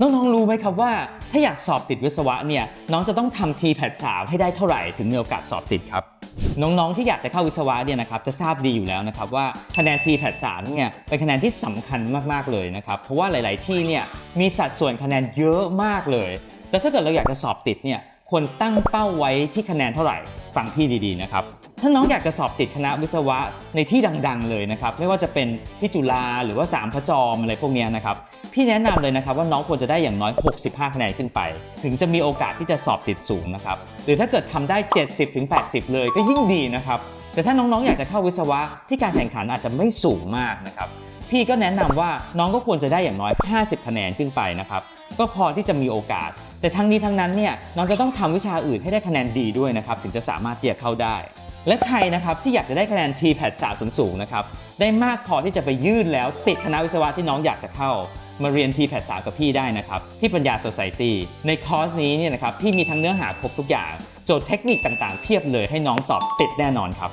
น้องๆรู้ไหมครับว่า ถ้าอยากสอบติดวิศวะเนี่ยน้องจะต้องทำ TPAT 3ให้ได้เท่าไหร่ถึงมีโอกาสสอบติดครับ น้องๆที่อยากจะเข้าวิศวะเนี่ยนะครับจะทราบดีอยู่แล้วนะครับว่าคะแนน TPAT 3เนี่ยเป็นคะแนนที่สำคัญมากๆเลยนะครับเพราะว่าหลาย ๆ ที่เนี่ยมีสัดส่วนคะแนนเยอะมากเลยแล้วถ้าเกิดเราอยากจะสอบติดเนี่ยควรตั้งเป้าไว้ที่คะแนนเท่าไหร่ฟังพี่ดีๆนะครับ ถ้าน้องอยากจะสอบติดคณะวิศวะในที่ดังๆ เลยนะครับ ไม่ว่าจะเป็นที่จุฬาหรือว่าสามพระจอมอะไรพวกนี้นะครับพี่แนะนำเลยนะครับว่าน้องควรจะได้อย่างน้อย 65 คะแนนขึ้นไป ถึงจะมีโอกาสที่จะสอบติดสูงนะครับ หรือถ้าเกิดทำได้ 70-80 เลยก็ยิ่งดีนะครับ แต่ถ้าน้องๆ อยากจะเข้าวิศวะที่การแข่งขันอาจจะไม่สูงมากนะครับ พี่ก็แนะนำว่าน้องก็ควรจะได้อย่างน้อย 50 คะแนนขึ้นไปนะครับ ก็พอที่จะมีโอกาส แต่ทั้งนี้ทั้งนั้นเนี่ยน้องจะต้องทำวิชาอื่นให้ได้คะแนนดีด้วยนะครับ ถึงจะสามารถที่จะเข้าได้ และใครนะครับที่อยากจะได้คะแนน TPAT 3สูงๆนะครับได้มากพอที่จะไปยื่นแล้วติดคณะวิศวะที่น้องอยากจะเข้า มาเรียน TPAT 3 กับพี่ได้นะครับ ที่ปัญญา Society ในคอร์สนี้เนี่ยนะครับพี่มีทั้งเนื้อหาครบทุกอย่าง โจทย์เทคนิคต่างๆ เพียบเลยให้น้องสอบติดแน่นอนครับ